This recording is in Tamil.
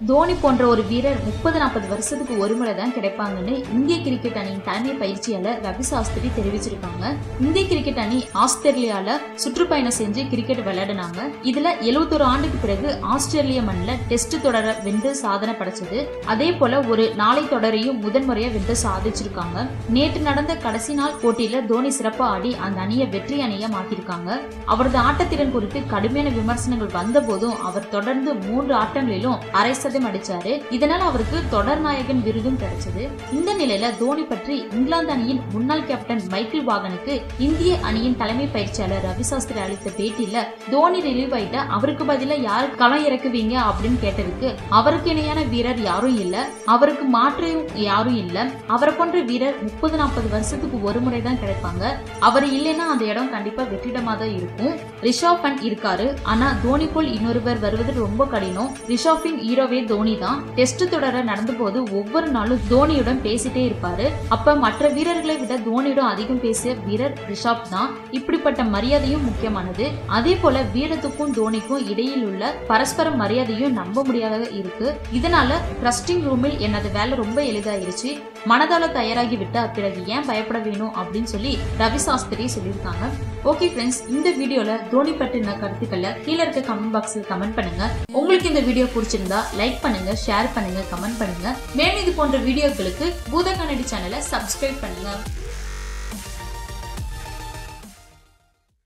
தோனி போன்ற ஒரு வீரர் முப்பது நாற்பது வருஷத்துக்கு ஒரு முறை தான் கிடைப்பாங்கன்னு இந்திய கிரிக்கெட் அணியின் தலைமை பயிற்சியாளர் ரவி சாஸ்திரி தெரிவிச்சிருக்காங்க. இந்திய கிரிக்கெட் அணி ஆஸ்திரேலியால சுற்றுப்பயணம் செஞ்சு கிரிக்கெட் விளையாடினாங்க. இதுல 71 ஆண்டுக்கு பிறகு ஆஸ்திரேலிய மண்ணில் டெஸ்ட் தொடரை வென்று சாதனை படைச்சது. அதே போல ஒரு நாளை தொடரையும் முதன்முறையா வென்று சாதிச்சிருக்காங்க. நேற்று நடந்த கடைசி நாள் போட்டியில தோனி சிறப்பா ஆடி அந்த அணியை வெற்றி அணியா மாத்திருக்காங்க. அவரது ஆட்டத்திறன் குறித்து கடுமையான விமர்சனங்கள் வந்த போதும் அவர் தொடர்ந்து மூன்று ஆட்டங்களிலும் அரை சதம் அடிச்சாரு. இதனால அவருக்கு தொடர் நாயகன் விருதும் கிடைச்சது. இந்த நிலையில தோனி பற்றி இங்கிலாந்து அணியின் முன்னாள் கேப்டன் மைக்கேல் வாகனுக்கு இந்திய அணியின் தலைமை பயிற்சியாளர் ரவி சாஸ்திரி அளித்த பேட்டியில தோனி ரிலீவ் ஆயிட்ட அவருக்கு பதிலா யாரு களம் இறக்குவீங்க அப்படின்னு கேட்டதுக்கு அவருக்கு இணையான வீரர் யாரும் இல்ல. அவருக்கு மாற்று யாரும் இல்ல. அவரை போன்ற வீரர் முப்பது நாற்பது வருஷத்துக்கு ஒரு முறை தான் கிடைப்பாங்க. அவர் இல்லைன்னா அந்த இடம் கண்டிப்பா வெற்றிடமா தான் இருக்கும். ரிஷாப் பண்ட் இருக்காரு. ஆனா தோனி போல் இன்னொருவர் வருவது ரொம்ப கடினம். ரிஷாப்பின் ஹீரோவே தோனி தான். டெஸ்ட் தொடர நடந்த போது ஒவ்வொரு நாளும் தோனியுடன் பேசிட்டே இருப்பாரு. அப்ப மற்ற வீரர்களை விட தோனியுடன் அதிகம் பேசிய வீரர் ரிஷாப் தான். இப்படிப்பட்ட மரியாதையும் முக்கியமானது. அதே போல வீரத்துக்கும் தோனிக்கும் இடையில் உள்ள பரஸ்பர மரியாதையும் நம்ப முடியாத இருக்கு. இதனால ட்ரஸ்டிங் ரூமில் எனது வேலை ரொம்ப எளிதாயிருச்சு. மனதால தயாராகி விட்டா பிறகு ஏன் பயப்பட வேணும் அப்படின்னு சொல்லி ரவி சாஸ்திரி சொல்லியிருக்காங்க. ஓகே ஃப்ரெண்ட்ஸ் இந்த வீடியோல தோனி பற்றின கருத்துக்களை கீழே இருக்க கமெண்ட் பாக்ஸ்ல கமெண்ட் பண்ணுங்க. உங்களுக்கு இந்த வீடியோ பிடிச்சிருந்தா லைக் பண்ணுங்க ஷேர் பண்ணுங்க கமெண்ட் பண்ணுங்க. மேலும் இது போன்ற வீடியோக்களுக்கு பூத கண்ணடி சேனலை சப்ஸ்கிரைப் பண்ணுங்க.